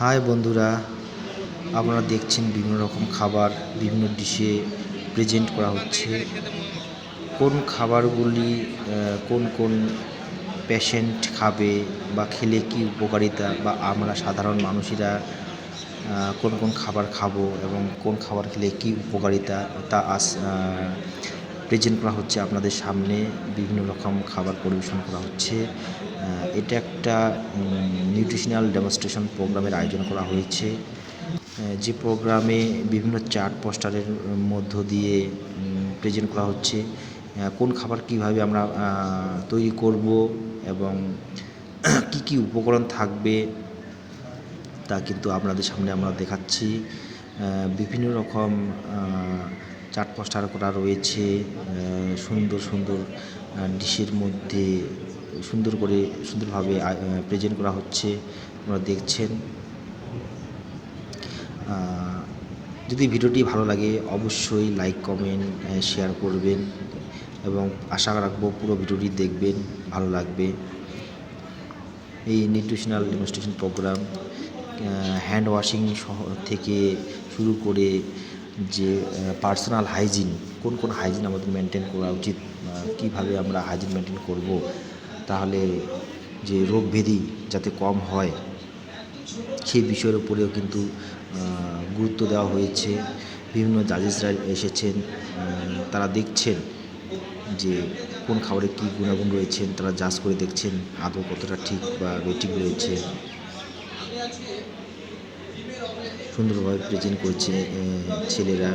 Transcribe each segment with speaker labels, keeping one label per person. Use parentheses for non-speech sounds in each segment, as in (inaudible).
Speaker 1: High বন্ধুরা, আপনারা দেখছেন বিভিন্ন রকম খাবার, বিভিন্ন ডিশে প্রেজেন্ট করা হচ্ছে। কোন খাবারগুলি কোন কোন পেশেন্ট খাবে বা খেলে কি উপকারিতা বা আমরা সাধারণ মানুষেরা কোন কোন খাবার খাব এবং কোন খাবার খেলে কি উপকারিতা, তা আস প্রেজেন্ট করা হচ্ছে, আপনাদের সামনে বিভিন্ন রকম খাবার পরিবেশন করা হচ্ছে। এটা একটা নিউট্রিশনাল ডেমনস্ট্রেশন প্রোগ্রামের আয়োজন করা হয়েছে। যে প্রোগ্রামে বিভিন্ন চার্ট, পোস্টারের মধ্য দিয়ে প্রেজেন্ট করা হচ্ছে। কোন খাবার কীভাবে আমরা তৈরি করব এবং (clears throat) কি কি উপকরণ থাকবে, তা কিন্তু আপনাদের সামনে আমরা দেখাচ্ছি। বিভিন্ন রকম চাট পোস্টার করা রয়েছে সুন্দর সুন্দর ডিশের মধ্যে সুন্দর করে, সুন্দরভাবে প্রেজেন্ট করা হচ্ছে, আপনারা দেখছেন। যদি ভিডিওটি ভালো লাগে, অবশ্যই লাইক কমেন্ট শেয়ার করবেন এবং আশা রাখব পুরো ভিডিওটি দেখবেন, ভালো লাগবে। এই nutritional demonstration programme hand washing থেকে শুরু করে যে পার্সোনাল হাইজিন কোন কোন হাইজিন আমাদের মেনটেন করা উচিত কীভাবে আমরা হাইজিন মেনটেন করব, তাহলে যে রোগ ব্যাধি যাতে কম হয়, সেই বিষয়ের উপরেও কিন্তু গুরুত্ব দেওয়া হয়েছে। বিভিন্ন জাজেসরা এসেছেন তারা দেখছেন যে, কোন খাবারে কী গুণাগুণ রয়েছেন তারা জাজ করে দেখছেন আদৌ কতটা ঠিক বা বেঠিক রয়েছে। সুন্দরভাবে প্রেজেন্ট করছে ছেলেরা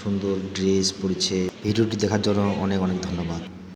Speaker 1: সুন্দর ড্রেস পরেছে ভিডিওটি দেখার জন্য অনেক অনেক ধন্যবাদ।